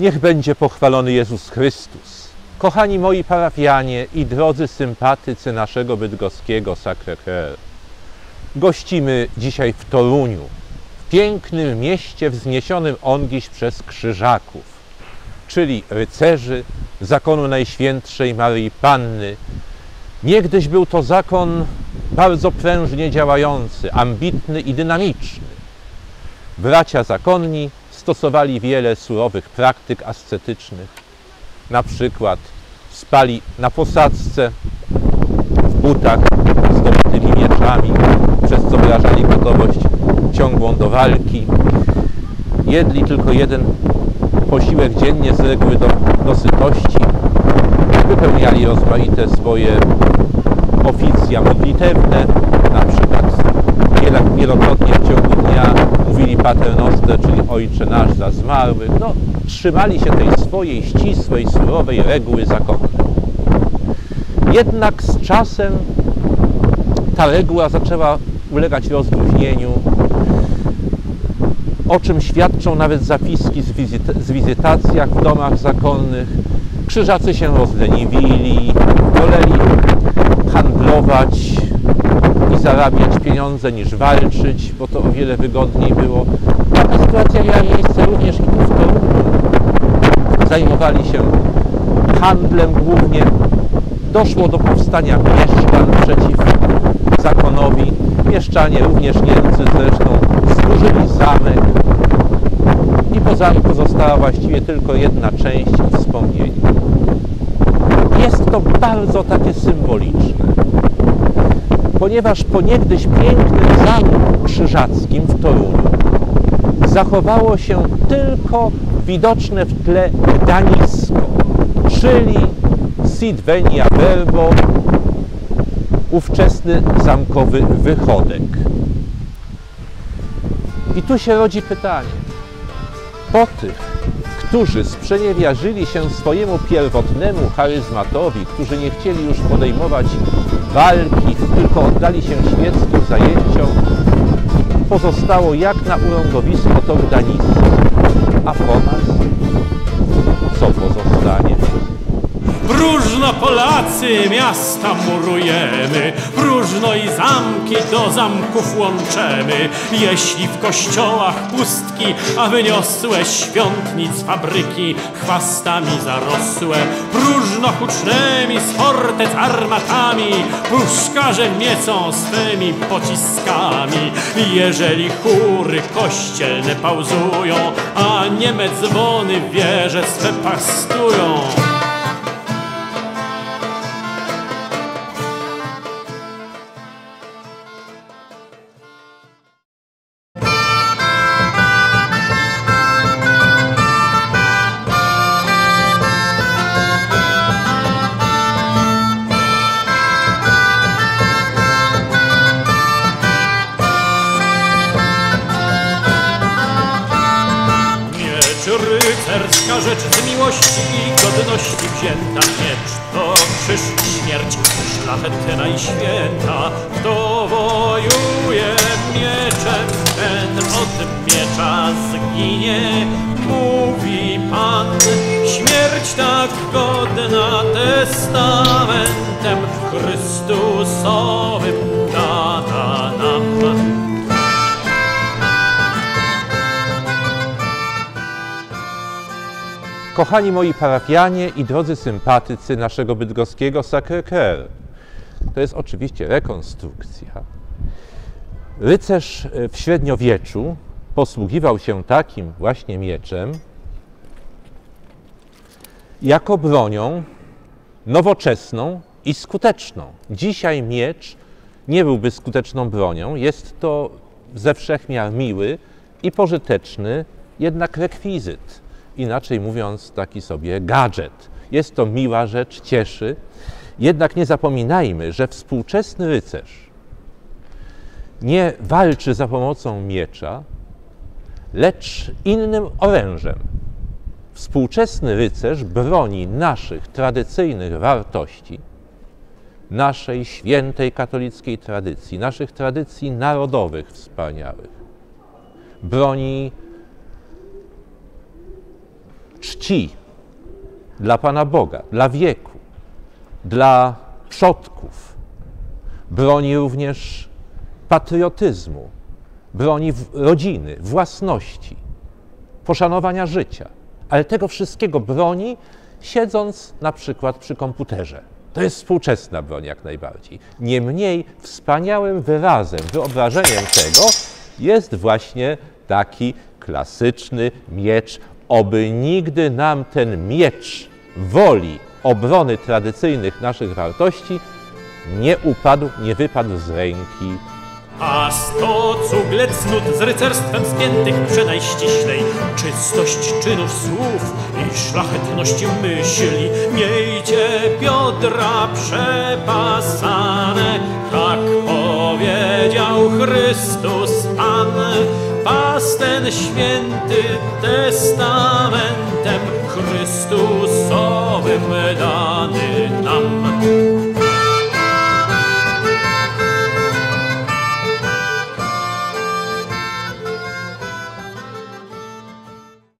Niech będzie pochwalony Jezus Chrystus. Kochani moi parafianie i drodzy sympatycy naszego bydgoskiego Sacré-Cœur. Gościmy dzisiaj w Toruniu, w pięknym mieście wzniesionym ongiś przez krzyżaków, czyli rycerzy zakonu Najświętszej Maryi Panny. Niegdyś był to zakon bardzo prężnie działający, ambitny i dynamiczny. Bracia zakonni stosowali wiele surowych praktyk ascetycznych. Na przykład spali na posadzce, w butach zdobytymi mieczami, przez co wyrażali gotowość ciągłą do walki. Jedli tylko jeden posiłek dziennie z reguły do, do sytości. Wypełniali rozmaite swoje oficja modlitewne, wielokrotnie w ciągu dnia mówili paternoster, czyli Ojcze Nasz za zmarłych. No, trzymali się tej swojej ścisłej, surowej reguły zakonu. Jednak z czasem ta reguła zaczęła ulegać rozluźnieniu, o czym świadczą nawet zapiski z, wizyt z wizytacjach w domach zakonnych. Krzyżacy się rozleniwili, woleli handlować zarabiać pieniądze niż walczyć, bo to o wiele wygodniej było. Taka sytuacja miała miejsce również i tu w Toruniu. Zajmowali się handlem głównie. Doszło do powstania mieszczan przeciw zakonowi. Mieszczanie, również Niemcy zresztą, zburzyli zamek i po zamku została właściwie tylko jedna część i wspomnienie. Jest to bardzo takie symboliczne, ponieważ po niegdyś pięknym zamku krzyżackim w Toruniu zachowało się tylko widoczne w tle Gdanisko, czyli Sidvenia Verbo, ówczesny zamkowy wychodek. I tu się rodzi pytanie. Po tych, którzy sprzeniewierzyli się swojemu pierwotnemu charyzmatowi, którzy nie chcieli już podejmować walki, tylko oddali się świeckim zajęciom, pozostało jak na urągowisko to Gdańsko. A po nas co pozostanie? Próżno Polacy miasta murujemy, próżno i zamki do zamków łączemy. Jeśli w kościołach pustki, a wyniosłe świątnic fabryki chwastami zarosłe, próżno hucznymi z fortec armatami, puszkarze miecą swymi pociskami. Jeżeli chóry kościelne pauzują, a nieme dzwony wieże swe pastują. Rycerska rzecz z miłości i godności wzięta miecz. To krzyż śmierć szlachetna i święta. Kto wojuje mieczem ten od miecza zginie. Mówi Pan śmierć tak godna testamentem Chrystusowym Kochani moi parafianie i drodzy sympatycy naszego bydgoskiego Sacré-Cœur. To jest oczywiście rekonstrukcja. Rycerz w średniowieczu posługiwał się takim właśnie mieczem jako bronią nowoczesną i skuteczną. Dzisiaj miecz nie byłby skuteczną bronią. Jest to ze wszechmiar miły i pożyteczny jednak rekwizyt inaczej mówiąc, taki sobie gadżet. Jest to miła rzecz, cieszy. Jednak nie zapominajmy, że współczesny rycerz nie walczy za pomocą miecza, lecz innym orężem. Współczesny rycerz broni naszych tradycyjnych wartości, naszej świętej katolickiej tradycji, naszych tradycji narodowych wspaniałych. Broni czci dla Pana Boga, dla wieku, dla przodków, broni również patriotyzmu, broni rodziny, własności, poszanowania życia, ale tego wszystkiego broni siedząc na przykład przy komputerze. To jest współczesna broń jak najbardziej. Niemniej wspaniałym wyrazem, wyobrażeniem tego jest właśnie taki klasyczny miecz. Oby nigdy nam ten miecz woli obrony tradycyjnych naszych wartości nie upadł, nie wypadł z ręki. A sto cuglet cnót z rycerstwem spiętych przenajściślej Czystość czynów słów i szlachetność myśli. Miejcie biodra przepasane Tak powiedział Chrystus Pan Pas ten święty testamentem Chrystusowym dany